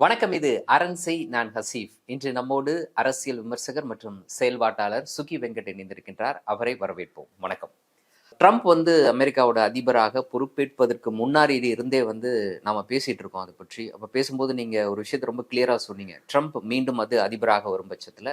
வணக்கம் இது அரண்சை நான் ஹசீஃப். இன்று நம்மோடு அரசியல் விமர்சகர் மற்றும் செயல்பாட்டாளர் சுகி வெங்கட் இணைந்திருக்கின்றார். அவரை வரவேற்போம். வணக்கம். ட்ரம்ப் வந்து அமெரிக்காவோட அதிபராக பொறுப்பேற்பதற்கு முன்னாடி இருந்தே வந்து நாம பேசிட்டு இருக்கோம் அதை பற்றி. அப்ப பேசும்போது நீங்க ஒரு விஷயத்தை ரொம்ப கிளியரா சொன்னீங்க. ட்ரம்ப் மீண்டும் அது அதிபராக வரும் பட்சத்துல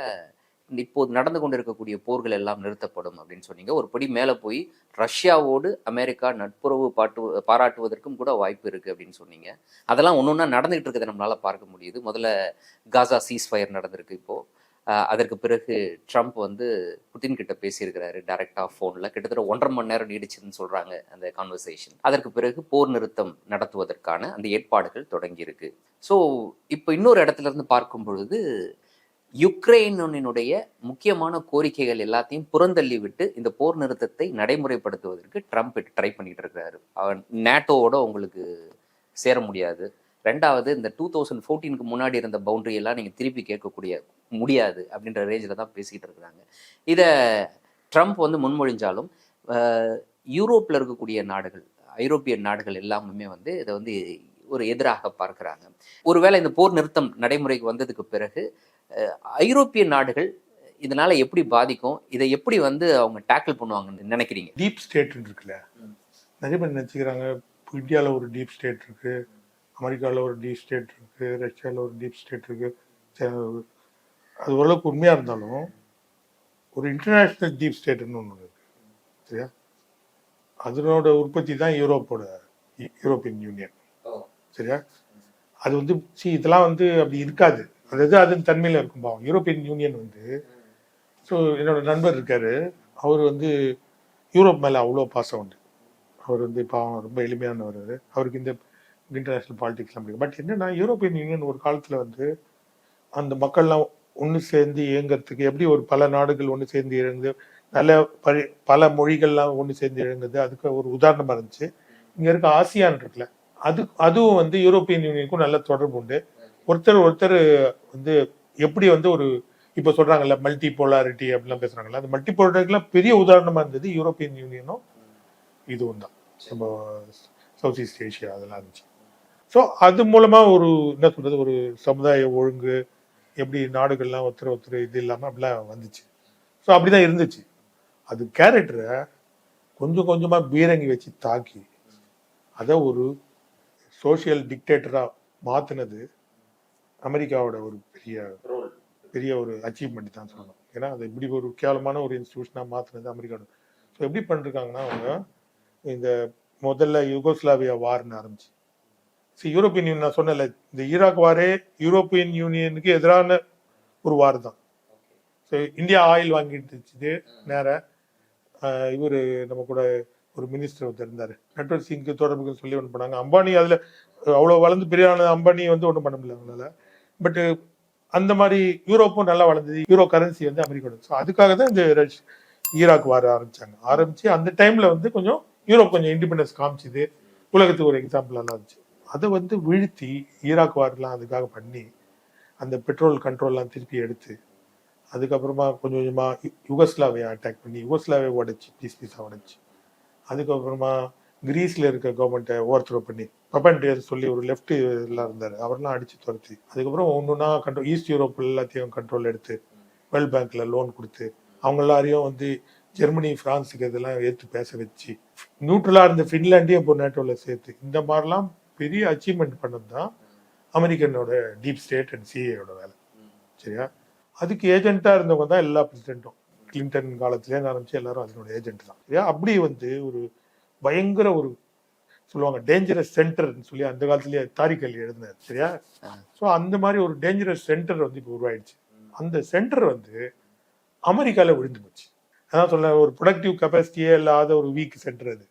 இப்போது நடந்து கொண்டிருக்கக்கூடிய போர்கள் எல்லாம் நிறுத்தப்படும் அப்படின்னு சொன்னீங்க. ஒரு படி மேலே போய் ரஷ்யாவோடு அமெரிக்கா நட்புறவு பாட்டு பாராட்டுவதற்கும் கூட வாய்ப்பு இருக்குது அப்படின்னு சொன்னீங்க. அதெல்லாம் ஒன்று ஒன்றா நடந்துகிட்டு இருக்கிறத நம்மளால் பார்க்க முடியுது. முதல்ல காசா சீஸ் ஃபயர் நடந்திருக்கு இப்போது அதற்கு பிறகு ட்ரம்ப் வந்து புட்டின் கிட்ட பேசியிருக்கிறாரு டைரக்டா ஃபோனில் கிட்டத்தட்ட ஒன்றரை மணி நேரம் நீடிச்சுன்னு சொல்கிறாங்க அந்த கான்வர்சேஷன் அதற்கு பிறகு போர் நிறுத்தம் நடத்துவதற்கான அந்த ஏற்பாடுகள் தொடங்கியிருக்கு. ஸோ இப்போ இன்னொரு இடத்துல இருந்து பார்க்கும் பொழுது யுக்ரைனுடைய முக்கியமான கோரிக்கைகள் எல்லாத்தையும் புறந்தள்ளி விட்டு இந்த போர் நிறுத்தத்தை நடைமுறைப்படுத்துவதற்கு ட்ரம்ப் ட்ரை பண்ணிட்டு இருக்கிறாரு அவர் நேட்டோவோட உங்களுக்கு சேர முடியாது. ரெண்டாவது இந்த டூ தௌசண்ட் ஃபோர்டீனுக்கு முன்னாடி இருந்த பவுண்டரி எல்லாம் நீங்கள் திருப்பி கேட்கக்கூடிய முடியாது அப்படின்ற ரேஞ்சில் தான் பேசிக்கிட்டு இருக்கிறாங்க. இதை ட்ரம்ப் வந்து முன்மொழிஞ்சாலும் யூரோப்பில் யூரோப்ல இருக்கக்கூடிய நாடுகள் ஐரோப்பிய நாடுகள் எல்லாமே வந்து இதை வந்து ஒரு எதிராக பார்க்குறாங்க. ஒருவேளை இந்த போர் நிறுத்தம் நடைமுறைக்கு வந்ததுக்கு பிறகு ஐரோப்பிய நாடுகள் இதனால எப்படி பாதிக்கும்? இதை எப்படி வந்து அவங்க டேக்கிள் பண்ணுவாங்கன்னு நினைக்கிறீங்க? டீப் ஸ்டேட் இருக்குல்ல. நிறைய பேர் நினச்சிக்கிறாங்க இந்தியாவில் ஒரு டீப் ஸ்டேட் இருக்கு அமெரிக்காவில் ஒரு டீப் ஸ்டேட் இருக்கு ரஷ்யாவில் ஒரு டீப் ஸ்டேட் இருக்கு. அது ஓரளவுக்கு உண்மையாக இருந்தாலும் ஒரு இன்டர்நேஷ்னல் டீப் ஸ்டேட்னு ஒன்று இருக்கு. சரியா? அதனோட உற்பத்தி தான் யூரோப்போட யூரோப்பியன் யூனியன். சரியா? அது வந்து சி இதெல்லாம் வந்து அப்படி இருக்காது. அது இது அதன் தன்மையில் இருக்கும் பாவம். யூரோப்பியன் யூனியன் வந்து ஸோ என்னோட நண்பர் இருக்கார். அவர் வந்து யூரோப் மேலே அவ்வளோ பாசம் உண்டு. அவர் வந்து பாவம் ரொம்ப எளிமையானவர் அவருக்கு இந்த இன்டர்நேஷ்னல் பாலிடிக்ஸ்லாம் பிடிக்கும். பட் என்னென்னா யூரோப்பியன் யூனியன் ஒரு காலத்தில் வந்து அந்த மக்கள்லாம் ஒன்று சேர்ந்து இயங்குறதுக்கு எப்படி ஒரு பல நாடுகள் ஒன்று சேர்ந்து இறங்குது நல்ல பழி பல மொழிகள்லாம் ஒன்று சேர்ந்து இறங்குது அதுக்கு ஒரு உதாரணமாக இருந்துச்சு. இங்கே இருக்க ஆசியான் இருக்குல்ல அது அதுவும் வந்து யூரோப்பியன் யூனியனுக்கும் நல்ல தொடர்பு உண்டு. ஒருத்தர் ஒருத்தர் வந்து எப்படி வந்து ஒரு இப்போ சொல்றாங்கல்ல மல்டி போலாரிட்டி அப்படிலாம் பேசுறாங்கல்ல அந்த மல்டி போலாரிட்டிலாம் பெரிய உதாரணமா இருந்தது யூரோப்பியன் யூனியனும் இதுவும் தான். நம்ம சவுத் ஈஸ்ட் ஏஷியா அதெல்லாம் இருந்துச்சு. ஸோ அது மூலமா ஒரு என்ன சொல்றது ஒரு சமுதாய ஒழுங்கு எப்படி நாடுகள்லாம் ஒருத்தர் ஒருத்தர் இது இல்லாமல் அப்படிலாம் வந்துச்சு. ஸோ அப்படிதான் இருந்துச்சு. அது கேரக்டரை கொஞ்சம் கொஞ்சமாக பீரங்கி வச்சு தாக்கி அதை ஒரு சோஷியல் டிக்டேட்டராக மாற்றினது அமெரிக்காவோட ஒரு பெரிய பெரிய ஒரு அச்சீவ்மெண்ட் தான் சொல்லணும். ஏன்னா அது இப்படி ஒரு கேவலமான ஒரு இன்ஸ்டியூஷனாக மாற்றினது அமெரிக்காவோட. ஸோ எப்படி பண்ணிருக்காங்கன்னா அவங்க இந்த முதல்ல யுகோஸ்லாவியா வார்னு ஆரம்பிச்சு. சரி யூரோப்பியன் யூனியன் நான் சொன்னல இந்த ஈராக் வாரே யூரோப்பியன் யூனியனுக்கு எதிரான ஒரு வார் தான். ஸோ இந்தியா ஆயில் வாங்கிட்டு இருந்துச்சு நேர. இவர் நம்ம கூட ஒரு மினிஸ்டர் ஒருத்தர் இருந்தார். நட்வர் சிங்க்கு தொடர்புகள் சொல்லி ஒன்று பண்ணாங்க. அம்பானி அதில் அவ்வளோ வளர்ந்து பெரியான அம்பானி வந்து ஒன்றும் பண்ண முடியல அவங்களால. பட்டு uh, அந்த மாதிரி யூரோப்பும் நல்லா வளர்ந்தது. யூரோ கரன்சி வந்து அமெரிக்காவோட ஸோ அதுக்காக தான் இந்த ரஷ்- ஈராக் வார ஆரம்பிச்சாங்க. ஆரம்பிச்சு அந்த டைம்ல வந்து கொஞ்சம் யூரோப் கொஞ்சம் இண்டிபெண்டன்ஸ் காமிச்சுது. உலகத்துக்கு ஒரு எக்ஸாம்பிள் எல்லாம் இருந்துச்சு. அதை வந்து வீழ்த்தி ஈராக் வார்லாம் அதுக்காக பண்ணி அந்த பெட்ரோல் கண்ட்ரோல்லாம் திருப்பி எடுத்து அதுக்கப்புறமா கொஞ்சம் கொஞ்சமாக யு- அட்டாக் பண்ணி யுகோஸ்லாவியா உடைச்சு பீஸ் பீஸாக உடைச்சு. அதுக்கப்புறமா கிரீஸில் இருக்க கவர்மெண்ட்டை ஓவர் த்ரோ பண்ணி பப்பன்டியர் சொல்லி ஒரு லெஃப்ட் எல்லாம் இருந்தார். அவர்லாம் அடிச்சு துரத்தி. அதுக்கப்புறம் ஒன்றுனா கண்ட்ரோல் ஈஸ்ட் யூரோப் எல்லாத்தையும் கண்ட்ரோல் எடுத்து வேர்ல்ட் பேங்க்ல லோன் கொடுத்து அவங்க எல்லாரையும் வந்து ஜெர்மனி பிரான்ஸுக்கு இதெல்லாம் ஏற்று பேச வச்சு நியூட்ரலாக இருந்த ஃபின்லாண்டையும் இப்போ நேட்டோவில் சேர்த்து. இந்த மாதிரிலாம் பெரிய அச்சீவ்மெண்ட் பண்ணது தான் அமெரிக்கனோட டீப் ஸ்டேட் அண்ட் சிஏயோட வேலை. சரியா? அதுக்கு ஏஜென்ட்டாக இருந்தவங்க தான் எல்லா பிரசிடென்ட்டும் கிளின்டன் காலத்துலேயே ஆரம்பிச்சு எல்லாரும் அதனோட ஏஜென்ட் தான். சரியா? அப்படி வந்து ஒரு பயங்கர ஒரு சொல்லுவாங்க டேஞ்சரஸ் சென்டர்னு சொல்லி அந்த காலத்திலேயே தாரிக் அலி எழுதினார் சரியா? ஸோ அந்த மாதிரி ஒரு டேஞ்சரஸ் சென்டர் வந்து இப்போ உருவாயிடுச்சு. அந்த சென்டர் வந்து அமெரிக்கால விழுந்து போச்சு. அதான் சொல்ல ஒரு ப்ரொடக்டிவ் கெப்பாசிட்டியே இல்லாத ஒரு வீக் சென்டர் அது.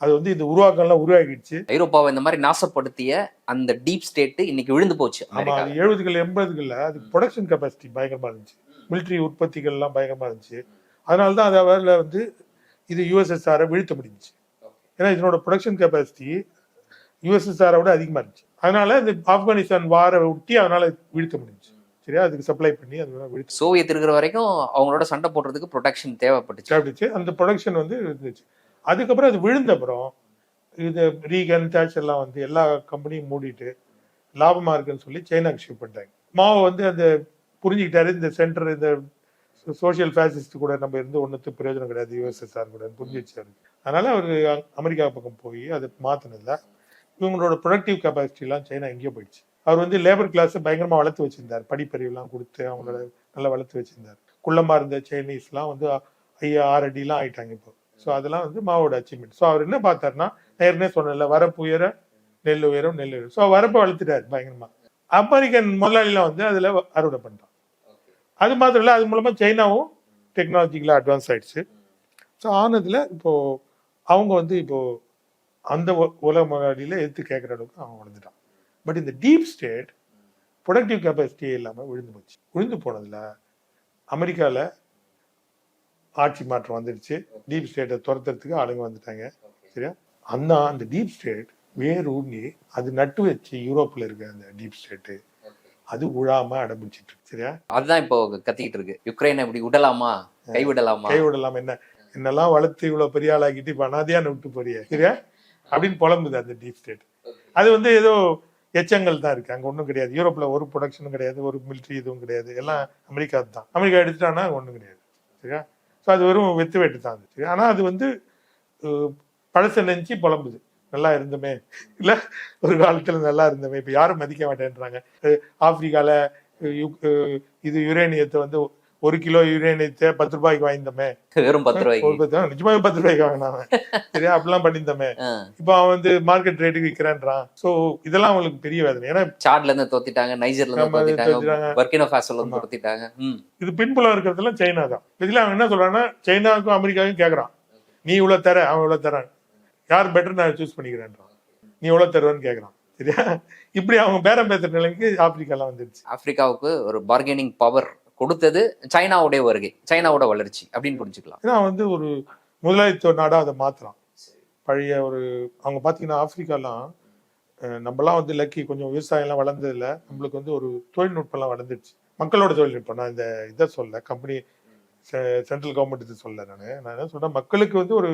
அது வந்து இந்த உருவாக்கம்லாம் உருவாக்கிடுச்சு ஐரோப்பாவை இந்த மாதிரி நாசப்படுத்திய அந்த டீப் ஸ்டேட் இன்னைக்கு விழுந்து போச்சு ஆமா அது எழுபதுகள் எண்பதுகள்ல அது ப்ரொடக்ஷன் கெப்பாசிட்டி பயங்கரமா இருந்துச்சு. மிலிட்ரி உற்பத்திகள்லாம் பயங்கரமா இருந்துச்சு. அதனால தான் அது வந்து இது யூஎஸ்எஸ்ஆரை வீழ்த்த முடிஞ்சுச்சு. ஏன்னா இதனோட ப்ரொடக்ஷன் கெப்பாசிட்டி யூஎஸ்எஸ்ஆரை விட அதிகமா இருந்துச்சு. அதனால இந்த ஆப்கானிஸ்தான் வாரை ஒட்டி அதனால வீழ்த்த முடிஞ்சுச்சு. சரியா? அதுக்கு சப்ளை பண்ணி அது சோவியத் இருக்கிற வரைக்கும் அவங்களோட சண்டை போடுறதுக்கு ப்ரொடெக்ஷன் தேவைப்பட்டுச்சு. சாப்பிட்டுச்சு அந்த ப்ரொடக்ஷன் வந்து இருந்துச்சு. அதுக்கப்புறம் அது விழுந்த அப்புறம் இது ரீகன் தேட்ச் எல்லாம் வந்து எல்லா கம்பெனியும் மூடிட்டு லாபமா இருக்குன்னு சொல்லி சைனாக்கு ஷிஃப்ட் பண்ணிட்டாங்க. மாவோ வந்து அந்த புரிஞ்சுக்கிட்டாரு. இந்த சென்டர் இந்த சோஷியல் ஃபேசிஸ்ட் கூட நம்ம இருந்து ஒன்றுத்து பிரயோஜனம் கிடையாது. யூஎஸ்எஸ்ஆர் கூட புரிஞ்சு வச்சாரு அதனால அவர் அமெரிக்கா பக்கம் போய் அதை மாத்தினதுல இவங்களோட ப்ரொடக்டிவ் கெப்பாசிட்டிலாம் சைனா எங்கேயோ போயிடுச்சு. அவர் வந்து லேபர் கிளாஸை பயங்கரமாக வளர்த்து வச்சிருந்தார். படிப்பறிவுலாம் கொடுத்து அவங்களோட நல்லா வளர்த்து வச்சிருந்தார். குள்ளமாக இருந்த சைனீஸ்லாம் வந்து ஐயா ஆறு அடிலாம் ஆயிட்டாங்க இப்போ. ஸோ அதெல்லாம் வந்து மாவோட அச்சீவ்மெண்ட் ஸோ அவர் என்ன பார்த்தாருன்னா நேர்னே சொன்னல வரப்பு உயர நெல் உயரம் நெல் உயரம். ஸோ வரப்பை வளர்த்துட்டாரு பயங்கரமாக அமெரிக்கன் முதலாளிலாம் வந்து அதில் அறுவடை பண்ணுறான் அது மாத்திரம் இல்லை அது மூலமாக சைனாவும் டெக்னாலஜிக்கலாக அட்வான்ஸ் ஆயிடுச்சு. ஸோ ஆனதில் இப்போது அவங்க வந்து இப்போ அந்த உலக முதலாளியில எடுத்து கேட்குற அளவுக்கு அவன் வளர்ந்துட்டான் பட் இந்த டீப் ஸ்டேட் ப்ரொடக்டிவ் கெப்பாசிட்டி இல்லாமல் விழுந்து போச்சு. விழுந்து போனதுல அமெரிக்கால ஆட்சி மாற்றம் வந்துடுச்சு. டீப் ஸ்டேட்டை துரத்துறதுக்கு ஆளுங்க வந்துட்டாங்க. சரியா? அந்த அந்த டீப் ஸ்டேட் வேர் ஊன்றி அது நட்டு வச்சு யூரோப்ல இருக்க அந்த டீப் ஸ்டேட்டு அது உழாம அடம்பிடிச்சிட்டு இருக்கு. சரியா? அதுதான் இப்போ கத்திக்கிட்டு இருக்கு. யுக்ரைனை இப்படி விடலாமா? கைவிடலாமா? கை விடலாம் என்ன? என்னெல்லாம் வளர்த்து இவ்வளவு பெரிய ஆளாக்கிட்டு இப்ப அனாதையான விட்டு போறிய? சரியா? அப்படின்னு புலம்புது அந்த டீப் ஸ்டேட் அது வந்து ஏதோ எச்சங்கள் தான் இருக்கு. அங்க ஒன்றும் கிடையாது. யூரோப்ல ஒரு ப்ரொடக்ஷனும் கிடையாது ஒரு மிலிட்ரி இதுவும் கிடையாது. எல்லாம் அமெரிக்கா தான். அமெரிக்கா எடுத்துட்டானா ஒன்றும் கிடையாது. சரியா? ஸோ அது வெறும் வெத்து வெட்டு தான் அது. சரி அது வந்து பழச பழசை நினைச்சு புலம்புது. நல்லா இருந்தோமே. இல்லை? ஒரு காலத்தில் நல்லா இருந்தோமே. இப்போ யாரும் மதிக்க மாட்டேன்றாங்க. ஆப்பிரிக்காவில் இது யுரேனியத்தை வந்து ஒரு கிலோ யுரேனியத்தை பத்து ரூபாய்க்கு வாங்கியிருந்தோமே. வெறும் பத்து ரூபாய்க்கு. நிஜமாவே பத்து ரூபாய்க்கு வாங்கினாங்க. சரியா அப்படிலாம் பண்ணியிருந்தோமே. ஆ. இப்போ அவன் வந்து மார்க்கெட் ரேட்டுக்கு விற்கிறான்றான். சோ இதெல்லாம் அவங்களுக்கு பெரிய வேதனை. ஏன்னா சாட்ல இருந்து தோத்திட்டாங்க நைஜர்ல இருந்து தோத்திட்டாங்க. பர்கினோ ஃபேசோல இருந்து தோத்திட்டாங்க. இது பின்புலம் இருக்கிறதுலாம் சைனா தான். இதுல அவன் என்ன சொல்றான்னா சைனாவுக்கும் அமெரிக்காவுக்கும் கேக்குறான். நீ இவ்வளவு தர அவன் இவ்வளவு தரான். யார் பெட்டர் நான் சூஸ் பண்ணிக்கிறேன்றான். நீ எவ்வளவு தருவேன்னு கேக்குறான். சரியா? இப்படி அவங்க பேரம் பேசுற நிலைக்கு ஆப்பிரிக்காலாம் வந்துருச்சு. ஆப்பிரிக்காவுக்கு ஒரு பார்கெனிங் பவர் கொடுத்தது சைனாவுடைய வருகை சைனாவோட வளர்ச்சி அப்படின்னு புரிஞ்சுக்கலாம். ஏன்னா வந்து ஒரு முதலாளித்துவ நாடா அதை மாத்துறான். பழைய ஒரு அவங்க பார்த்தீங்கன்னா ஆப்பிரிக்காலாம் நம்மலாம் வந்து லக்கி கொஞ்சம் விவசாயம்லாம் வளர்ந்ததில்ல நம்மளுக்கு வந்து ஒரு தொழில்நுட்பம்லாம் வளர்ந்துடுச்சு. மக்களோட தொழில்நுட்பம் நான் இந்த இதை சொல்ல கம்பெனி சென்ட்ரல் கவர்மெண்ட் இது சொல்ல நான். நான் என்ன சொல்கிறேன் மக்களுக்கு வந்து ஒரு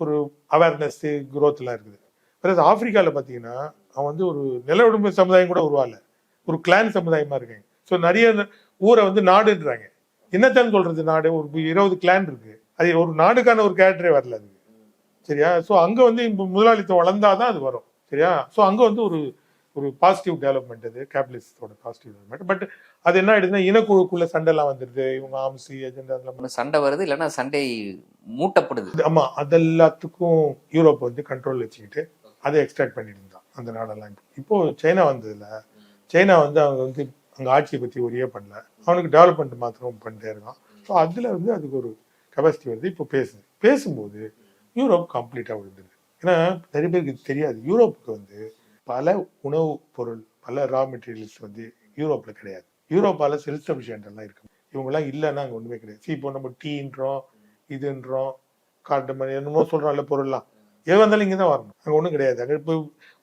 ஒரு அவேர்னஸ் குரோத்லாம் இருக்குது. பிறகு ஆப்பிரிக்காவில் பார்த்தீங்கன்னா அவன் வந்து ஒரு நில உடம்பு சமுதாயம் கூட உருவாகல. ஒரு கிளான் சமுதாயமாக இருக்காங்க ஸோ நிறைய ஊரை வந்து நாடுன்றாங்க. என்னத்தான் சொல்றது நாடு? ஒரு இருபது கிளான் இருக்கு. அது ஒரு நாடுக்கான ஒரு கேரக்டரே வரல அது. சரியா? ஸோ அங்க வந்து இப்போ முதலாளித்துவம் வளர்ந்தாதான் அது வரும். சரியா? ஸோ அங்க வந்து ஒரு ஒரு பாசிட்டிவ் டெவலப்மெண்ட் அது கேபிட்டலிஸ்டோட பாசிட்டிவ் டெவலப்மெண்ட் பட் அது என்ன ஆயிடுதுன்னா இனக்குழுக்குள்ள சண்டைலாம் வந்துருது இவங்க ஆம்சி ஒண்ணு சண்டை வருது இல்லைன்னா சண்டை மூட்டப்படுது. ஆமா. அதெல்லாத்துக்கும் யூரோப் வந்து கண்ட்ரோல் வச்சுக்கிட்டு அதை எக்ஸ்ட்ராக்ட் பண்ணிட்டு இருந்தான். அந்த நாடெல்லாம். இப்போ சைனா வந்ததுல சைனா வந்து அவங்க வந்து அங்கே ஆட்சியை பற்றி ஒரே பண்ணல. அவனுக்கு டெவலப்மெண்ட் மாத்திரம் பண்ணிட்டே இருக்கான். ஸோ அதில் வந்து அதுக்கு ஒரு கெப்பாசிட்டி வருது. இப்போ பேசுது பேசும்போது யூரோப் கம்ப்ளீட்டாக விழுந்துருது. ஏன்னா நிறைய பேருக்கு இது தெரியாது. யூரோப்புக்கு வந்து பல உணவு பொருள் பல ரா மெட்டீரியல்ஸ் வந்து யூரோப்பில் கிடையாது. யூரோப்பால் செல்ஃப் சஃபிஷியன்ட் எல்லாம் இருக்கு. இவங்கெல்லாம் இல்லைன்னா அங்கே ஒன்றுமே கிடையாது. See, இப்போ நம்ம டீன்றோம் இதுன்றோம் காட்டு மணி என்னமோ இல்லை பொருள்லாம். எது வந்தாலும் இங்கே தான் வரணும். அங்கே ஒன்றும் கிடையாது. அங்கே இப்போ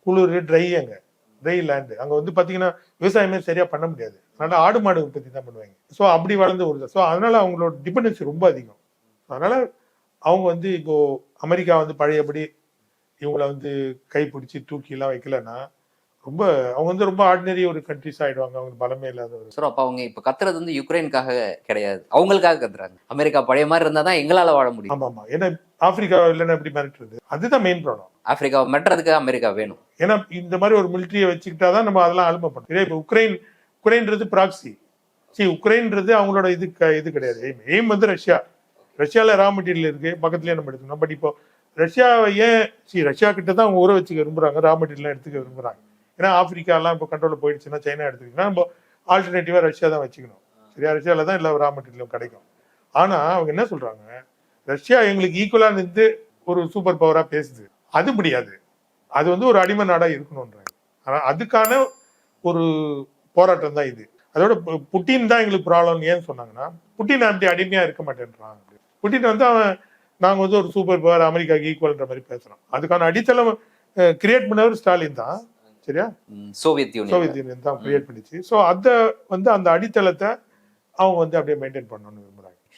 குளிர் ட்ரை அங்கே. ட்ரை லேண்டு அங்கே வந்து பார்த்தீங்கன்னா விவசாயமே சரியாக பண்ண முடியாது. அதனால ஆடு மாடு உற்பத்தி தான் பண்ணுவாங்க. ஸோ அப்படி வளர்ந்து வருது ஸோ அதனால அவங்களோட டிபெண்டன்சி ரொம்ப அதிகம். அதனால அவங்க வந்து இப்போ அமெரிக்கா வந்து பழையபடி இவங்கள வந்து கைப்பிடிச்சி தூக்கிலாம் வைக்கலன்னா ரொம்ப அவங்க வந்து ரொம்ப ஆர்டினரி ஒரு கண்ட்ரிஸ் ஆயிடுவாங்க. அவங்க பலமே இல்லாத ஒரு சோ அப்ப அவங்க இப்ப கத்துறது வந்து யுக்ரைனுக்காக கிடையாது. அவங்களுக்காக கத்துறாங்க. அமெரிக்கா பழைய மாதிரி இருந்தா தான் எங்களால வாழ முடியும். ஆமா ஆமா ஏன்னா ஆப்பிரிக்கா இல்லைன்னா எப்படி மிரட்டுறது? அதுதான் மெயின் ப்ராப்ளம் ஆப்பிரிக்காவை மெட்டுறதுக்கு அமெரிக்கா வேணும். ஏன்னா இந்த மாதிரி ஒரு மிலிட்டரியை வச்சுக்கிட்டா தான் நம்ம அதெல்லாம் ஆளுமை பண்ணணும் இதே இப்போ உக்ரைன் உக்ரைன்றது ப்ராக்சி சரி உக்ரைன்றது அவங்களோட இது க- இது கிடையாது. எய்ம் எய்ம் வந்து ரஷ்யா. ரஷ்யாவில் ரா மெட்டீரியல் இருக்கு பக்கத்துலேயே நம்ம எடுத்துக்கணும். பட் இப்போ ரஷ்யாவை ஏன் சரி ரஷ்யா கிட்ட தான் அவங்க ஊற வச்சுக்க விரும்புகிறாங்க ரா மெட்டீரியல் எடுத்துக்க விரும்புறாங்க. ஏன்னா ஆப்பிரிக்காலாம் இப்போ கண்ட்ரோல் போயிடுச்சுன்னா சைனா எடுத்துக்கிட்டா நம்ம ஆல்டர்னேட்டிவாக ரஷ்யா தான் வச்சுக்கணும். சரியா? ரஷ்யாவில் தான் எல்லா ரா மெட்டீரியலும் கிடைக்கும். ஆனால் அவங்க என்ன சொல்கிறாங்க ரஷ்யா எங்களுக்கு ஈக்குவலாக நின்று ஒரு சூப்பர் பவராக பேசுது. அது முடியாது. அது வந்து ஒரு அடிமை நாடா இருக்கணும்ன்றாங்க. ஆனா அதுக்கான ஒரு போராட்டம் தான் இது. அதோட புட்டின் தான் எங்களுக்கு ப்ராப்ளம் ஏன்னு சொன்னாங்கன்னா புட்டின் அப்படி அடிமையா இருக்க மாட்டேன்றான் புட்டின் வந்து அவன் நாங்க வந்து ஒரு சூப்பர் பவர் அமெரிக்காக்கு ஈக்குவல்ன்ற மாதிரி பேசுறோம். அதுக்கான அடித்தளம் கிரியேட் பண்ணவர் ஸ்டாலின் தான். சரியா? Soviet Union. சோவியத் யூனியன் தான் கிரியேட் பண்ணிச்சு. ஸோ அதை வந்து அந்த அடித்தளத்தை அவங்க வந்து அப்படியே மெயின்டைன் விரும்புறாங்க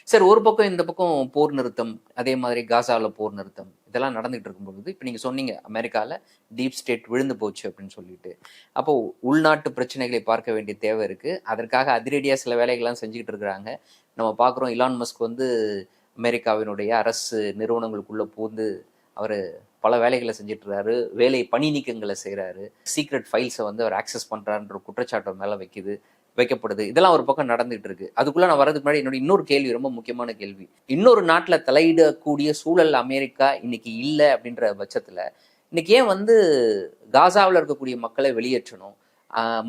சார் ஒரு பக்கம் இந்த பக்கம் போர் நிறுத்தம் அதே மாதிரி காசாவில் போர் நிறுத்தம் இதெல்லாம் நடந்துகிட்டு இருக்கும்பொழுது இப்போ நீங்கள் சொன்னீங்க அமெரிக்காவில் டீப் ஸ்டேட் விழுந்து போச்சு அப்படின்னு சொல்லிட்டு. அப்போ உள்நாட்டு பிரச்சனைகளை பார்க்க வேண்டிய தேவை இருக்குது அதற்காக அதிரடியாக சில வேலைகள்லாம் செஞ்சுக்கிட்டு இருக்கிறாங்க. நம்ம பார்க்குறோம் இலான் மஸ்க் வந்து அமெரிக்காவினுடைய அரசு நிறுவனங்களுக்குள்ளே பூந்து அவர் பல வேலைகளை செஞ்சிட்ருக்காரு வேலை பணி நீக்கங்களை செய்கிறாரு சீக்ரெட் ஃபைல்ஸை வந்து அவர் ஆக்சஸ் பண்ணுறான்ற குற்றச்சாட்டு மேலே வைக்குது. வைக்கப்படுது. இதெல்லாம் ஒரு பக்கம் நடந்துட்டு இருக்கு அதுக்குள்ள நான் வரதுக்கு முன்னாடி என்னோட இன்னொரு கேள்வி ரொம்ப முக்கியமான கேள்வி. இன்னொரு நாட்டில் தலையிடக்கூடிய சூழல் அமெரிக்கா இன்னைக்கு இல்லை அப்படின்ற பட்சத்தில் இன்னைக்கு ஏன் வந்து காசாவில் இருக்கக்கூடிய மக்களை வெளியேற்றணும்?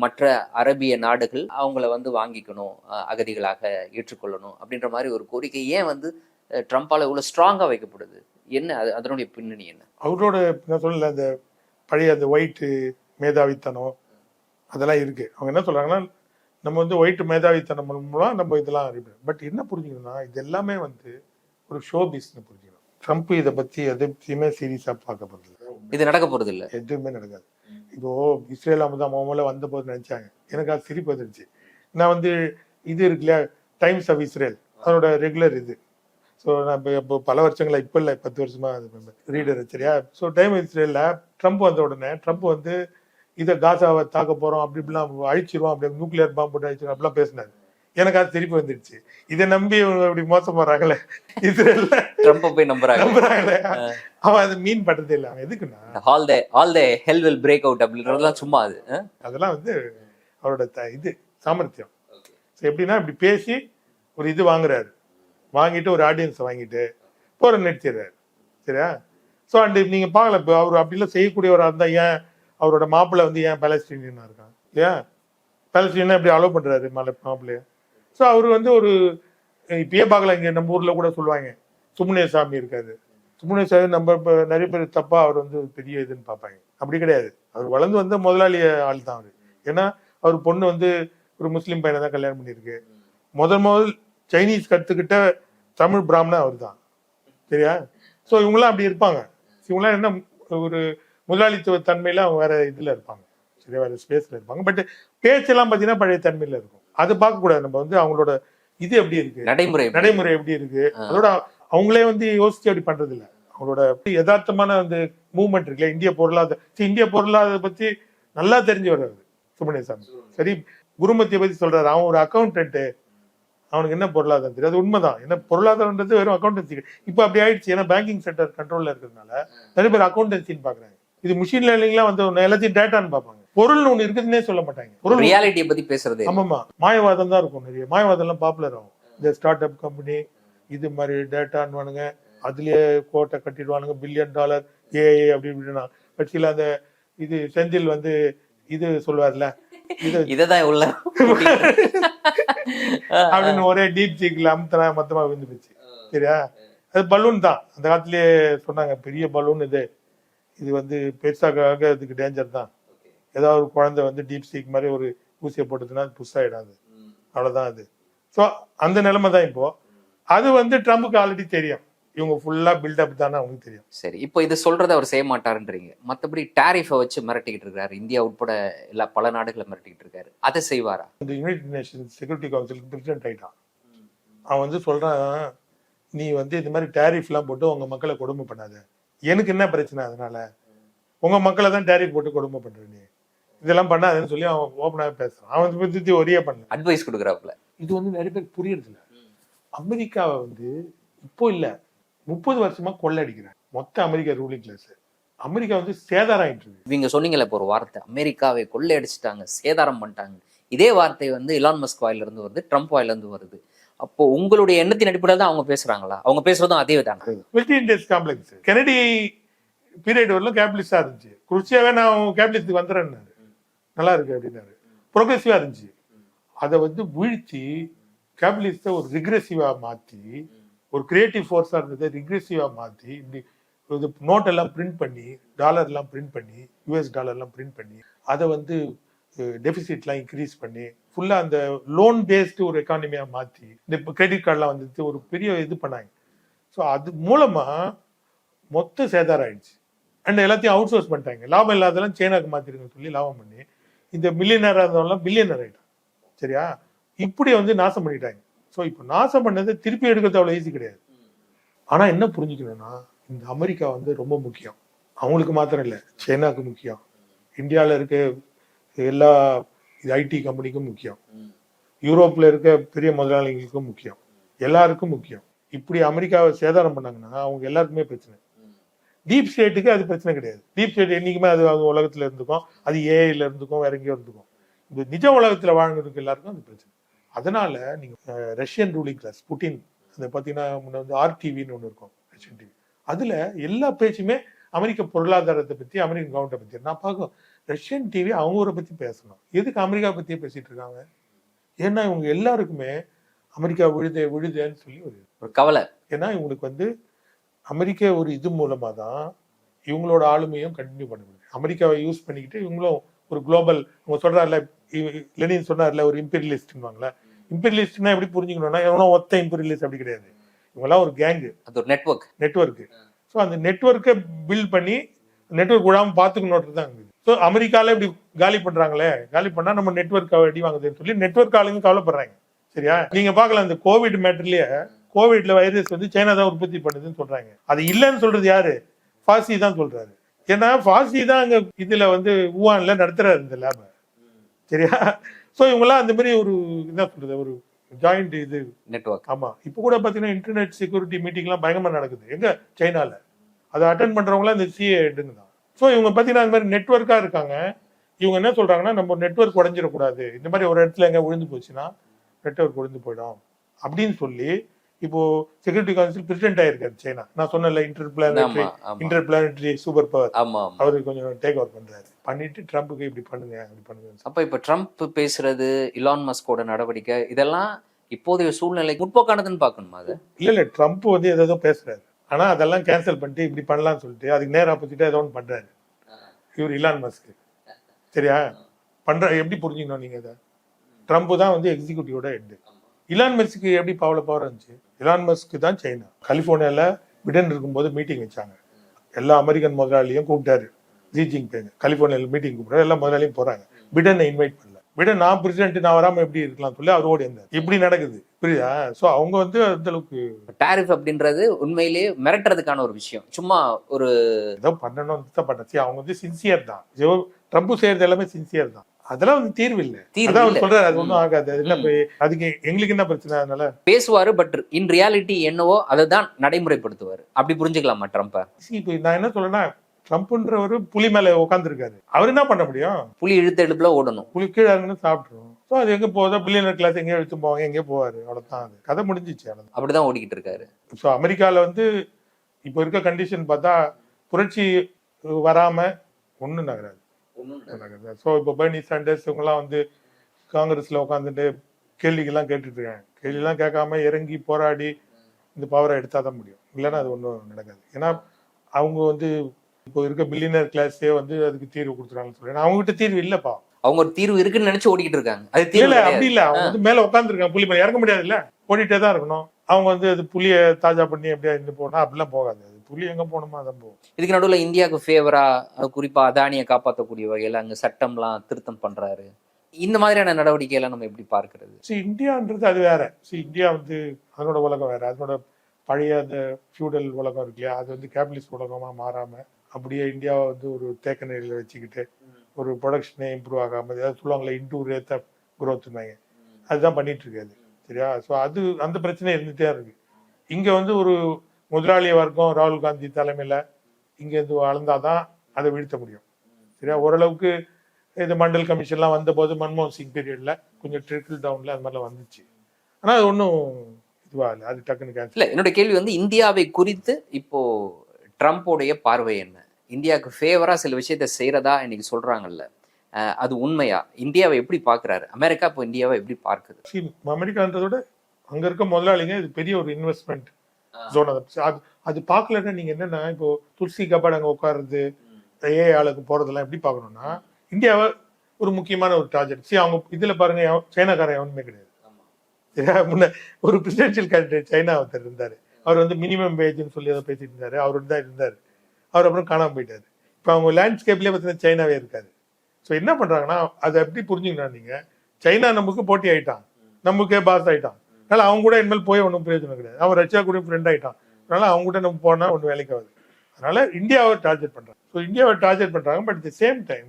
மற்ற அரபிய நாடுகள் அவங்கள வந்து வாங்கிக்கணும் அகதிகளாக ஏற்றுக்கொள்ளணும் அப்படின்ற மாதிரி ஒரு கோரிக்கை ஏன் வந்து ட்ரம்ப்பால் ட்ரம்ப்பால ஸ்ட்ராங்காக வைக்கப்படுது? என்ன அது அதனுடைய பின்னணி என்ன? அவரோட நான் அந்த பழைய அந்த ஒயிட்டு மேதாவித்தனம் அதெல்லாம் இருக்கு. அவங்க என்ன சொல்றாங்கன்னா நம்ம வந்து ஒயிட் மேதாவித்தனம் மூலம் நம்ம இதெல்லாம் பட் என்ன புரிஞ்சுக்கணும்னா இது எல்லாமே வந்து ஒரு ஷோ பிஸ்னு புரிஞ்சுக்கணும். ட்ரம்ப் இதை பத்தி எதையுமே சீரியஸா பார்க்க இல்ல. இது நடக்க போறது இல்ல. எதுவுமே நடக்காது. இப்போ இஸ்ரேல் அமுதா முதல்ல வந்த போது நினைச்சாங்க. எனக்கு அது சிரிப்பு வந்துருச்சு நான் வந்து இது இருக்குல்ல டைம்ஸ் ஆஃப் இஸ்ரேல் அதோட ரெகுலர் இது. ஸோ நான் இப்போ இப்போ பல வருஷங்களா இப்போ இல்லை பத்து வருஷமா ரீடர் சரியா? ஸோ டைம் இஸ்ரேலில் ட்ரம்ப் வந்த உடனே ட்ரம்ப் வந்து இதை காசாவை தாக்க போறோம் அப்படி இப்படிலாம் அழிச்சிருவோம் அப்படி நியூக்ளியர் பாம்பு போட்டு அழிச்சிருவோம் அப்படிலாம் பேசினாரு. எனக்கு அது திருப்பி வந்துருச்சு. இதை நம்பி இப்படி மோசம் போறாங்களே இஸ்ரேல்ல ட்ரம்ப்பை போய் நம்புறாங்க. நம்புறாங்களே. அவன் அதை மீன் பண்றதே இல்லை. அவன் எதுக்குன்னா all the all the hell will break out அப்படின்றதுலாம் சும்மா அது? அதெல்லாம் வந்து அவரோட இது சாமர்த்தியம். எப்படின்னா இப்படி பேசி ஒரு இது வாங்குறாரு. வாங்கிட்டு ஒரு ஆடியன்ஸை வாங்கிட்டு போற நிறுத்திடுறாரு. சரியா? ஸோ அண்ட் நீங்க பார்க்கல இப்போ அவர் அப்படிலாம் செய்யக்கூடியவராக இருந்தா ஏன் அவரோட மாப்பிள்ளை வந்து ஏன் பாலஸ்தீனியனா இருக்கான்? இல்லையா பேலஸ்டீனா எப்படி அலோவ் பண்றாரு மாலை மாப்பிள்ளைய. ஸோ அவர் வந்து ஒரு இப்பயே பார்க்கலாம் இங்க நம்ம ஊர்ல கூட சொல்லுவாங்க. சுமுனிய சாமி இருக்காரு சுமுனிய சாமி நம்ம இப்போ நிறைய பேர் தப்பா அவர் வந்து பெரிய இதுன்னு பார்ப்பாங்க. அப்படி கிடையாது. அவர் வளர்ந்து வந்த முதலாளி ஆள் தான் அவர். ஏன்னா அவர் பொண்ணு வந்து ஒரு முஸ்லீம் பையனை தான் கல்யாணம் பண்ணியிருக்கு. முதல் முதல் சைனீஸ் கத்துக்கிட்ட தமிழ் பிராமணன் அவர் தான் சரியா? ஸோ இவங்களாம் அப்படி இருப்பாங்க. இவங்களாம் என்ன ஒரு முதலாளித்துவ தன்மையில அவங்க வேற இதுல இருப்பாங்க. சரியா வேற ஸ்பேஸ்ல இருப்பாங்க. பட் பேச்செல்லாம் பார்த்தீங்கன்னா பழைய தன்மையில இருக்கும். அது பார்க்கக்கூடாது. நம்ம வந்து அவங்களோட இது எப்படி இருக்கு? நடைமுறை நடைமுறை எப்படி இருக்கு? அதோட அவங்களே வந்து யோசிச்சு அப்படி பண்றது இல்ல அவங்களோட யதார்த்தமான அந்த மூவ்மெண்ட் இருக்குல்ல இந்திய பொருளாதார இந்திய பொருளாதார பத்தி நல்லா தெரிஞ்சு வர்றாரு சுப்பிரமணியசாமி. சரி. குருமத்தியை பத்தி சொல்றாரு. அவன் ஒரு அக்கௌண்டன்ட் அவனுக்கு என்ன பொருளாதாரம் தெரியும்? அது உண்மைதான். ஏன்னா பொருளாதாரம்ன்றது வெறும் அக்கௌண்டன்சி இப்போ அப்படி ஆயிடுச்சு. ஏன்னா பேங்கிங் செக்டர் கண்ட்ரோல்ல இருக்கிறதுனால நிறைய பேர் அக்கௌண்டன்சின்னு பாக்குறாங்க. இது மிஷின் லேர்னிங்லாம் வந்து எல்லாத்தையும் டேட்டான்னு பார்ப்பாங்க. பொருள்னு ஒண்ணு இருக்குதுன்னே சொல்ல மாட்டாங்க. பொருள் ரியாலிட்டியை பத்தி பேசுறதே. ஆமாமா மாயவாதம் தான் இருக்கும் நிறைய. மாயவாதம் எல்லாம் பாப்புலர் ஆகும். இந்த ஸ்டார்ட் அப் கம்பெனி இது மாதிரி டேட்டான்னுவானுங்க அதுலயே கோட்டை கட்டிடுவானுங்க. பில்லியன் டாலர் ஏஐ அப்படி இப்படின்னா. கட்சியில அந்த இது செந்தில் வந்து இது சொல்லுவார்ல இது இததான் உள்ள அப்படின்னு ஒரே டீப் சீக்ல அமுத்தனா மொத்தமா விழுந்து போச்சு. சரியா? அது பலூன் தான். அந்த காலத்திலேயே சொன்னாங்க பெரிய பலூன் இது. இது வந்து பெருசாக இதுக்கு டேஞ்சர் தான். ஏதாவது ஒரு குழந்தை வந்து டீப் சீக் மாதிரி ஒரு ஊசியை போட்டதுன்னா அது புதுசாயிடாது அவ்வளவுதான் அது. ஸோ அந்த நிலைமை தான் இப்போ. அது வந்து ட்ரம்புக்கு ஆல்ரெடி தெரியும். இவங்க ஃபுல்லா பில்டப் தானே அவங்களுக்கு தெரியும். சரி இப்போ இது சொல்றதை அவர் செய்ய மாட்டாருன்றீங்க. மத்தபடி டாரிஃபை வச்சு மிரட்டிக்கிட்டு இருக்காரு. இந்தியா உட்பட எல்லா பல நாடுகளை மிரட்டிக்கிட்டு இருக்காரு. அதை செய்வாரா? இந்த யுனைடெட் நேஷன்ஸ் செக்யூரிட்டி கவுன்சிலுக்கு பிரசிடென்ட் ஆயிட்டான். அவன் வந்து சொல்றான் நீ வந்து இந்த மாதிரி டேரிஃப்லாம் போட்டு உங்க மக்களை கொடுமை பண்ணாத. எனக்கு என்ன பிரச்சனை அதனால? உங்க மக்களை தான் டேரிஃப் போட்டு கொடுமை பண்ற நீ இதெல்லாம் பண்ணாதுன்னு சொல்லி அவன் ஓப்பனாக பேசுறான். அவன் பத்தி ஒரே பண்ணல. அட்வைஸ் கொடுக்குறாப்புல. இது வந்து நிறைய பேர் புரியறது இல்ல அமெரிக்காவை வந்து இப்போ இல்ல முப்பது வருஷமா கொள்ளடிக்கிறாங்க. மொத்த அமெரிக்கா ரூலிங் கிளாஸ் அமெரிக்கா வந்து சேதாரம் ஆயிட்டு இருக்கு. நீங்க சொன்னீங்கல்ல இப்போ ஒரு வார்த்தை அமெரிக்காவை கொள்ளையடிச்சிட்டாங்க சேதாரம் பண்ணிட்டாங்க. இதே வார்த்தை வந்து இலான் மஸ்க் வாயில இருந்து வருது ட்ரம்ப் வாயில இருந்து வருது. அப்போ உங்களுடைய எண்ணத்தின் அடிப்படையில் தான் அவங்க பேசுறாங்களா? அவங்க பேசுறதும் அதே தானே military industrial complex Kennedy period வரலும் கேபிட்டலிஸ்டா இருந்துச்சு. குருச்சியாவே நான் கேபிட்டலிஸ்டுக்கு வந்துடுறேன்னாரு நல்லா இருக்கு அப்படின்னாரு. ப்ரோக்ரெசிவா இருந்துச்சு. அதை வந்து வீழ்த்தி கேபிட்டலிஸ்ட ஒரு ரிக்ரெசிவா மாத்தி ஒரு கிரியேட்டிவ் ஃபோர்ஸா இருந்ததை ரிக்ரெசிவா மாத்தி இப்படி இது நோட் எல்லாம் பிரிண்ட் பண்ணி டாலர் எல்லாம் பிரிண்ட் பண்ணி யூஎஸ் டாலர் எல்லாம் பிரிண்ட் பண்ணி அதை வந்து eh, டெபிசிட்லாம் இன்க்ரீஸ் பண்ணி ஃபுல்லா அந்த லோன் பேஸ்டு ஒரு எக்கானமியா மாத்தி இந்த கிரெடிட் கார்டெலாம் வந்துட்டு ஒரு பெரிய இது பண்ணாங்க. ஸோ அது மூலமா மொத்த சேதாரம் ஆயிடுச்சு அண்ட் எல்லாத்தையும் அவுட் சோர்ஸ் பண்ணிட்டாங்க. லாபம் இல்லாதெல்லாம் சைனாக்கு மாத்திருங்க சொல்லி லாபம் பண்ணி இந்த மில்லியனராக இருந்தவங்கலாம் பில்லியனர் ஆயிட்டான் சரியா? இப்படி வந்து நாசம் பண்ணிட்டாங்க. ஸோ இப்போ நாசம் பண்ணதை திருப்பி எடுக்கிறது அவ்வளோ ஈஸி கிடையாது. ஆனால் என்ன புரிஞ்சுக்கணும்னா இந்த அமெரிக்கா வந்து ரொம்ப முக்கியம். அவங்களுக்கு மாத்திரம் இல்லை சைனாக்கு முக்கியம். இந்தியாவில் இருக்க எல்லா இது ஐடி கம்பெனிக்கும் முக்கியம். யூரோப்ல இருக்க பெரிய முதலாளிகளுக்கும் முக்கியம். எல்லாருக்கும் முக்கியம். இப்படி அமெரிக்காவை சேதாரம் பண்ணாங்கன்னா அவங்க எல்லாருக்குமே பிரச்சனை. டீப் ஸ்டேட்டுக்கு அது பிரச்சனை கிடையாது. டீப் ஸ்டேட் என்னைக்குமே அது அது உலகத்துல இருந்துக்கும். அது ஏஐல இருந்துக்கும் வேற எங்கேயோ இருந்துக்கும். இந்த நிஜ உலகத்துல வாழ்ந்ததுக்கு எல்லாருக்கும் அது பிரச்சனை. அதனால நீங்க ரஷ்யன் ரூலிங் கிளாஸ் புட்டின் அந்த பார்த்தீங்கன்னா முன்ன வந்து ஆர்டிவின்னு ஒன்று இருக்கும் ரஷ்யன் டிவி அதுல எல்லா பேச்சுமே அமெரிக்க பொருளாதாரத்தை பற்றி அமெரிக்கன் கவர்மெண்ட்டை பற்றி நான் பார்க்கும் ரஷ்யன் டிவி அவங்கள பத்தி பேசணும். எதுக்கு அமெரிக்கா பத்தியே பேசிட்டு இருக்காங்க? ஏன்னா இவங்க எல்லாருக்குமே அமெரிக்கா விழுதே விழுதேன்னு சொல்லி ஒரு கவலை. ஏன்னா இவங்களுக்கு வந்து அமெரிக்க ஒரு இது மூலமா தான் இவங்களோட ஆளுமையும் கண்டினியூ பண்ண முடியும் அமெரிக்காவை யூஸ் பண்ணிக்கிட்டு இவங்களும் ஒரு குளோபல் அவங்க சொல்றாருல இ- லெனின் சொன்னார்ல ஒரு இம்பீரியலிஸ்ட்வாங்களே இம்பீரியலிஸ்ட்னா எப்படி புரிஞ்சுக்கணும்னா எவனோ ஒத்த இம்பீரியலிஸ்ட் அப்படி கிடையாது. இவங்கெல்லாம் ஒரு கேங்கு அது ஒரு நெட்வொர்க் நெட்வொர்க் ஸோ அந்த நெட்வொர்க்கை பில்ட் பண்ணி நெட்வொர்க் விடாம பார்த்துக்கணுன்றது தான் ஸோ அமெரிக்கால இப்படி காலி பண்றாங்களே? காலி பண்ணா நம்ம நெட்வொர்க் அடி வாங்குதுன்னு சொல்லி நெட்வொர்க் ஆளுங்க கவலைப்படுறாங்க. சரியா? நீங்க பார்க்கலாம் இந்த கோவிட் மேட்டர்லயே கோவிட்ல வைரஸ் வந்து சைனா தான் உற்பத்தி பண்ணுதுன்னு சொல்றாங்க. அது இல்லைன்னு சொல்றது யாரு? ஃபாசி தான் சொல்றாரு. ஏன்னா ஃபாசி தான் அங்க இதுல வந்து ஊவான்ல நடத்துறாரு இந்த லேப சரியா? ஸோ இவங்கெல்லாம் அந்த மாதிரி ஒரு என்ன சொல்றது ஒரு ஜாயிண்ட் இது. நெட்வொர்க் ஆமா. இப்போ கூட பாத்தீங்கன்னா இன்டர்நெட் செக்யூரிட்டி மீட்டிங்லாம் பயங்கரமா நடக்குது. எங்க? சைனால. அதை அட்டன் பண்றவங்களாம் இந்த சிஏ தான். ஸோ இவங்க பாத்தீங்கன்னா இந்த மாதிரி நெட்வொர்க்கா இருக்காங்க. இவங்க என்ன சொல்றாங்கன்னா நம்ம நெட்வொர்க் உடஞ்சிடக்கூடாது. இந்த மாதிரி ஒரு இடத்துல எங்க விழுந்து போச்சுன்னா நெட்வொர்க் விழுந்து போயிடும். அப்படின்னு சொல்லி இப்போ செக்யூரிட்டி கவுன்சில் பிரசிடென்ட் ஆயிருக்காரு சைனா. நான் சொன்னல இன்டர் ஆமா இன்டர் பிளானட்டரி சூப்பர் பவர் ஆமா ஆமா. அவரு கொஞ்சம் டேக் ஓவர் பண்றாரு. பண்ணிட்டு ட்ரம்ப்புக்கு இப்படி பண்ணுங்க அப்படி பண்ணுங்க அப்ப இப்ப ட்ரம்ப் பேசுறது இலான் மஸ்கோட நடவடிக்கை இதெல்லாம் இப்போதைய சூழ்நிலை முற்போக்கானதுன்னு பார்க்கணுமா அது? இல்ல இல்ல ட்ரம்ப் வந்து ஏதோ பேசுறாரு. ஆனால் அதெல்லாம் கேன்சல் பண்ணிட்டு இப்படி பண்ணலாம்னு சொல்லிட்டு அதுக்கு நேர் ஆப்போசிட்டாக ஏதோ ஒன்று பண்ணுறாரு இவர் இலான் மஸ்க்கு சரியா? பண்ணுற எப்படி புரிஞ்சுக்கணும் நீங்கள் அதை ட்ரம்ப் தான் வந்து எக்ஸிக்யூட்டிவோட ஹெட்டு இலான் மஸ்க்கு எப்படி பவர் பவர் இருந்துச்சு? இலான் மஸ்க்கு தான் சைனா கலிஃபோர்னியாவில் பிடன் இருக்கும்போது மீட்டிங் வச்சாங்க. எல்லா அமெரிக்கன் முதலாளியும் கூப்பிட்டாரு. ஜி ஜிங்பிங் கலிஃபோர்னியாவில் மீட்டிங் கூப்பிட்டாரு எல்லா முதலாளியும் போகிறாங்க பிடனை இன்வைட் பண்ணல. பிடன் நான் பிரசிடென்ட் நான் வராமல் எப்படி இருக்கலாம் சொல்லி அவர் ஓடி இருந்தார். இப்படி நடக்குது? புரியுதா? சோ அவங்க வந்து அந்த அளவுக்கு டாரிஃப் அப்படின்றது உண்மையிலேயே மிரட்டுறதுக்கான ஒரு விஷயம். சும்மா ஒரு ஏதோ பண்ணணும் தான் பண்ண சரி, அவங்க வந்து சின்சியர் தான். ட்ரம்ப் செய்யறது எல்லாமே சின்சியர் தான். அதெல்லாம் வந்து தீர்வு இல்லை. அதான் அவர். சொல்றாரு அது ஒன்றும் ஆகாது. என்ன போய் அதுக்கு எங்களுக்கு என்ன பிரச்சனை? அதனால பேசுவாரு பட் இன் ரியாலிட்டி என்னவோ அதை தான் நடைமுறைப்படுத்துவாரு. அப்படி புரிஞ்சுக்கலாமா ட்ரம்ப்ப இப்போ நான் என்ன சொல்றேன்னா ட்ரம்ப்ன்றவர் புலி மேல உட்காந்துருக்காரு அவர் என்ன பண்ண முடியும்? புலி இழுத்த எடுப்புல ஓடணும். புலி கீழே சாப்பிட்டுரும். ஸோ அது எங்க போதோ பில்லியனர் கிளாஸ் எங்கேயோ எடுத்து போவாங்க எங்கேயோ போவாரு. அவ்வளவுதான் அது. கதை முடிஞ்சிச்சு அவ்வளவுதான். அப்படிதான் ஓடிக்கிட்டு இருக்காரு ஸோ அமெரிக்கால வந்து இப்போ இருக்க கண்டிஷன் பார்த்தா புரட்சி வராம ஒண்ணும் நகராது. ஸோ இப்போ பெர்னி சாண்டர்ஸ் இவங்கெல்லாம் வந்து காங்கிரஸ்ல உட்காந்துட்டு கேள்விகள்லாம் கேட்டுட்டு இருக்காங்க கேள்விலாம் கேட்காம இறங்கி போராடி இந்த பவரை எடுத்தாதான் தான் முடியும். இல்லைன்னா அது ஒன்றும் நடக்காது. ஏன்னா அவங்க வந்து இப்போ இருக்க பில்லியனர் கிளாஸே வந்து அதுக்கு தீர்வு கொடுத்துருக்காங்கன்னு சொல்றேன். அவங்க கிட்ட தீர்வு இல்லப்பா. அவங்க ஒரு தீர்வு இருக்குன்னு நினைச்சு ஓடிக்கிட்டு இருக்காங்க. அது இல்ல தீர்வு. அப்படி இல்ல. அவங்க வந்து மேல உட்காந்துருக்காங்க புலி மேல இறங்க முடியாது இல்ல. ஓடிட்டே தான் இருக்கணும். அவங்க வந்து அது புலிய தாஜா பண்ணி அப்படியே இருந்து போனா அப்படிலாம் போகாது. அது புலி எங்க போகணுமோ அதான் போகும். இதுக்கு நடுவுல இந்தியாவுக்கு ஃபேவரா குறிப்பா அதானியை காப்பாற்றக்கூடிய வகையில அங்க சட்டம்லாம் திருத்தம் பண்றாரு. இந்த மாதிரியான நடவடிக்கையெல்லாம் நம்ம எப்படி பார்க்கிறது? சரி இந்தியான்றது அது வேற. சரி இந்தியா வந்து அதனோட உலகம் வேற. அதனோட பழைய அந்த ஃபியூடல் உலகம் இருக்கு இல்லையா? அது வந்து கேபிட்டலிஸ்ட் உலகமா மாறாம அப்படியே இந்தியாவை வந்து ஒரு தேக்க நிலையில வச்சுக்கிட்டு ஒரு ப்ரொடக்ஷனே இம்ப்ரூவ் ஆகாமல் ஏதாவது சொல்லுவாங்களே இன்டூ ரேட் ஆஃப் குரோத்னாங்க அதுதான் பண்ணிட்டு இருக்காது சரியா? ஸோ அது அந்த பிரச்சனை இருந்துகிட்டே இருக்கு. இங்கே வந்து ஒரு முதலாளிய வர்க்கம் ராகுல் காந்தி தலைமையில். இங்கேருந்து வளர்ந்தாதான் அதை வீழ்த்த முடியும். சரியா? ஓரளவுக்கு இது மண்டல் கமிஷன்லாம் வந்தபோது மன்மோகன் சிங் பீரியடில் கொஞ்சம் ட்ரிக்கிள் டவுனில் அது மாதிரிலாம் வந்துச்சு. ஆனால் அது ஒன்றும் இதுவாக இல்லை. அது டக்குன்னு கேன்சல் என்னோட கேள்வி வந்து இந்தியாவை குறித்து இப்போ ட்ரம்ப்போடைய பார்வை என்ன? இந்தியாவுக்கு ஃபேவரா சில விஷயத்த செய்யறதா இன்னைக்கு சொல்றாங்கல்ல. அஹ் அது உண்மையா? இந்தியாவை எப்படி பார்க்கறாரு? அமெரிக்கா இப்போ இந்தியாவை எப்படி பார்க்குது? அமெரிக்கான்றதோட அங்க இருக்க முதலாளிங்க இது பெரிய ஒரு இன்வெஸ்ட்மெண்ட் ஜோன் அது அது பார்க்கலன்னா நீங்க என்னன்னா இப்போ துளசி கபாட் அங்க உட்காருறது ஏ ஆளுக்கு போறதெல்லாம் எப்படி பார்க்கணும்னா இந்தியாவை ஒரு முக்கியமான ஒரு டார்கெட் சரி அவங்க இதுல பாருங்க எவன் சைனாக்காரன் எவனுமே கிடையாது. சரியா? முன்ன ஒரு பிரசிடென்சியல் கேண்டிடேட் சைனா ஒருத்தர் இருந்தாரு அவர் வந்து மினிமம் வேஜ்னு சொல்லி ஏதோ பேசிட்டு இருந்தாரு. அவர் தான் இருந்தாரு. அவர் அப்புறம் காணாமல் போயிட்டாரு. இப்போ அவங்க லேண்ட்ஸ்கேப்லேயே பார்த்தீங்கன்னா சைனாவே இருக்காது ஸோ என்ன பண்ணுறாங்கன்னா அதை எப்படி புரிஞ்சுக்கணும் நீங்கள் சைனா நமக்கு போட்டி ஆயிட்டான். நமக்கே பாஸ் ஆயிட்டான். அதனால அவங்க கூட இனிமேல் போய் ஒன்றும் பிரயோஜனம் கிடையாது. அவன் ரஷ்யா கூட ஃப்ரெண்ட் ஆயிட்டான். அதனால அவங்க கூட நம்ம போனால் ஒன்றும் வேலைக்கு ஆகுது. அதனால இந்தியாவை டார்கெட் பண்ணுறாங்க ஸோ இந்தியாவை டார்கெட் பண்ணுறாங்க but the same time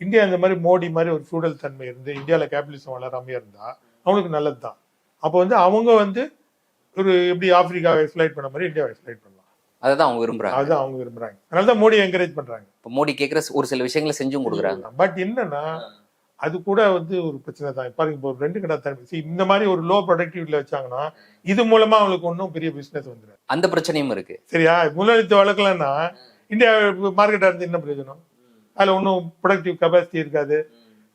India இந்த மாதிரி மோடி மாதிரி ஒரு ஃபியூடல் தன்மை இருந்து இந்தியாவில் கேபிட்டலிசம் வளராமையா இருந்தால் அவங்களுக்கு நல்லது தான் அப்போ வந்து அவங்க வந்து ஒரு எப்படி ஆப்பிரிக்காவை எக்ஸ்பிளைட் பண்ண மாதிரி இந்தியாவை எக்ஸ்பிளைட் பண்ணலாம் அதுதான் அவங்க விரும்புறாங்க. அதுதான் அவங்க விரும்புறாங்க. அதனால தான் மோடி என்கரேஜ் பண்றாங்க. இப்ப மோடி கேக்குற ஒரு சில விஷயங்களை செஞ்சும் கொடுக்குறாங்க. பட் என்னன்னா அது கூட வந்து ஒரு பிரச்சனை தான். பாருங்க இப்போ ரெண்டு கடை தன்மை இந்த மாதிரி ஒரு லோ ப்ரொடக்டிவிட்டில வச்சாங்கன்னா இது மூலமா அவங்களுக்கு ஒன்றும் பெரிய பிசினஸ் வந்துடும் அந்த பிரச்சனையும் இருக்கு. சரியா? முதலாளித்து வளர்க்கலன்னா இந்தியா மார்க்கெட்டா இருந்து என்ன பிரயோஜனம்? அதுல ஒன்றும் ப்ரொடக்டிவ் கெப்பாசிட்டி இருக்காது.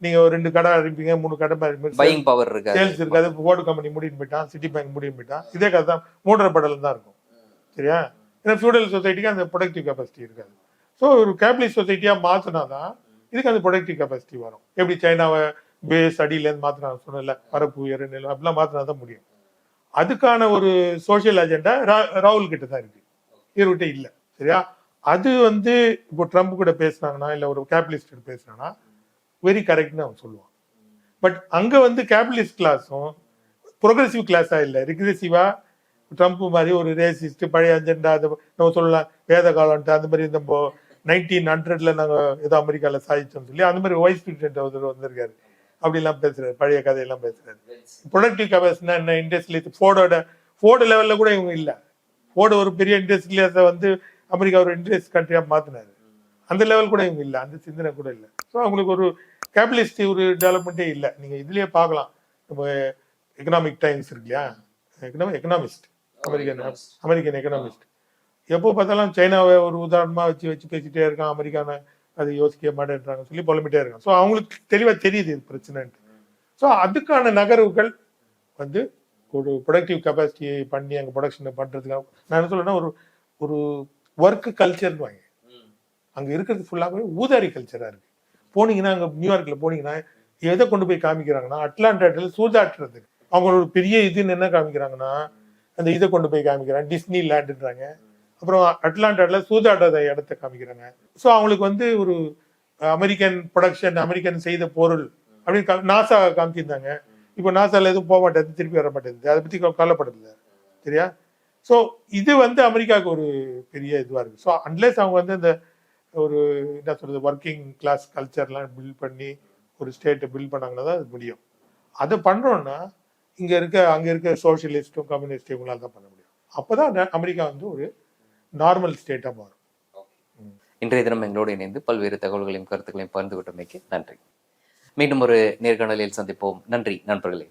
நீங்க ஒரு ரெண்டு கடை ஆரம்பிப்பீங்க மூணு கடை பையிங் பவர் இருக்காது. சேல்ஸ் இருக்காது. போர்டு கம்பெனி முடின்னு போயிட்டான் சிட்டி பேங்க் முடின்னு போயிட்டான். இதே கதை தான் மூன்றரை படலம் தான் இருக்கும். சரியா? ஏன்னா ஃபியூடல் சொசைட்டிக்கு அந்த ப்ரொடக்டிவ் கெப்பாசிட்டி இருக்காது. ஸோ ஒரு கேபிட்டலிஸ்ட் சொசைட்டியாக மாற்றினா தான் இதுக்கு அந்த ப்ரொடக்டிவ் கெப்பாசிட்டி வரும். எப்படி சைனாவை பேஸ் அடியிலேருந்து மாற்றினா சொன்னல பரப்பு உயர் நிலம் அப்படிலாம் மாற்றினா தான் முடியும். அதுக்கான ஒரு சோஷியல் அஜெண்டா ராகுல் கிட்ட தான் இருக்கு. இவர்கிட்ட இல்லை சரியா? அது வந்து இப்போ ட்ரம்ப் கூட பேசுனாங்கன்னா இல்லை ஒரு கேபிட்டலிஸ்ட் கிட்ட பேசுனாங்கன்னா வெரி கரெக்ட்னு அவன் சொல்லுவான். பட் அங்கே வந்து கேபிட்டலிஸ்ட் கிளாஸும் ப்ரோக்ரஸிவ் கிளாஸா இல்லை. ரிக்ரெசிவா ட்ரம்ப் மாதிரி ஒரு ரேசிஸ்ட் பழைய அஜெண்டா அது நம்ம சொல்லலாம் வேத காலம்ட்டு அந்த மாதிரி நம்ம நைன்டீன் ஹண்ட்ரட்ல நாங்கள் ஏதோ அமெரிக்காவில் சாதிச்சோம்னு சொல்லி அந்த மாதிரி வைஸ் பிரசிடென்ட் ஒருத்தர் வந்திருக்காரு. அப்படிலாம் பேசுறாரு பழைய கதையெல்லாம் பேசுறாரு. ப்ரொடக்டிவ் கெப்பாசிட்டினா என்ன? இண்டஸ்ட்ரியல் ஃபோர்டோட ஃபோர்டு லெவலில் கூட இவங்க இல்லை. ஃபோர்டு ஒரு பெரிய இண்டஸ்ட்ரியலியஸை வந்து அமெரிக்கா ஒரு இண்டஸ்ட் கண்ட்ரியாக மாற்றினாரு அந்த லெவல் கூட இவங்க இல்லை அந்த சிந்தனை கூட இல்லை. ஸோ அவங்களுக்கு ஒரு கேபிட்டலிஸ்ட் ஒரு டெவலப்மெண்ட்டே இல்லை. நீங்கள் இதுலேயே பார்க்கலாம். நம்ம எக்கனாமிக் டைம்ஸ் இருக்கு இல்லையா? எக்கனாமிஸ்ட் அமெரிக்கன் அமெரிக்கன் எக்கனாமிஸ்ட் எப்போ பார்த்தாலும் சைனாவை ஒரு உதாரணமா வச்சு வச்சு பேசிட்டே இருக்கான். அமெரிக்கான அது யோசிக்க மாட்டேன்றாங்க சொல்லி புலம்பிட்டே இருக்கான். ஸோ அவங்களுக்கு தெளிவா தெரியுது இது பிரச்சனைன்ட்டு ஸோ அதுக்கான நகர்வுகள் வந்து ஒரு ப்ரொடக்டிவ் கெப்பாசிட்டி பண்ணி அங்கே ப்ரொடக்ஷன் பண்றதுக்காக நான் என்ன சொல்றேன்னா ஒரு ஒரு ஒர்க் கல்ச்சர்னு வாங்க. அங்க இருக்கிறது ஃபுல்லாகவே ஊதாரி கல்ச்சரா இருக்கு. போனீங்கன்னா அங்க நியூயார்க்ல போனீங்கன்னா எதை கொண்டு போய் காமிக்கிறாங்கன்னா அட்லாண்டாட்டில் சூதாட்டுறதுக்கு. அவங்களோட பெரிய இதுன்னு என்ன காமிக்கிறாங்கன்னா அந்த இதை கொண்டு போய் காமிக்கிறாங்க. டிஸ்னி லேண்டுன்றாங்க அப்புறம் அட்லாண்டாட்டில் சூதாடுறத இடத்த காமிக்கிறாங்க. ஸோ அவங்களுக்கு வந்து ஒரு அமெரிக்கன் ப்ரொடக்ஷன் அமெரிக்கன் செய்த பொருள் அப்படின்னு நாசா காமிச்சிருந்தாங்க. இப்போ நாசாவில் எதுவும் போக மாட்டேது திருப்பி வர மாட்டேங்குது. அதை பற்றி கவலைப்படுறதில்ல சரியா? ஸோ இது வந்து அமெரிக்காவுக்கு ஒரு பெரிய இதுவாக இருக்குது ஸோ அன்லெஸ் அவங்க வந்து இந்த ஒரு என்ன சொல்கிறது ஒர்க்கிங் கிளாஸ் கல்ச்சர்லாம் பில்ட் பண்ணி ஒரு ஸ்டேட்டை பில்ட் பண்ணாங்கன்னா தான் அது முடியும். அதை பண்ணுறோன்னா இங்க இருக்க அங்க இருக்க சோஷியலிஸ்டும் கம்யூனிஸ்டும் இவங்களால தான் பண்ண முடியும். அப்பதான் அமெரிக்கா வந்து ஒரு நார்மல் ஸ்டேட்டா மாறும். இன்றைய தினம் எங்களோடு இணைந்து பல்வேறு தகவல்களையும் கருத்துக்களையும் பகிர்ந்து கொண்டமைக்கு நன்றி. மீண்டும் ஒரு நேர்காணலில் சந்திப்போம். நன்றி நண்பர்களே.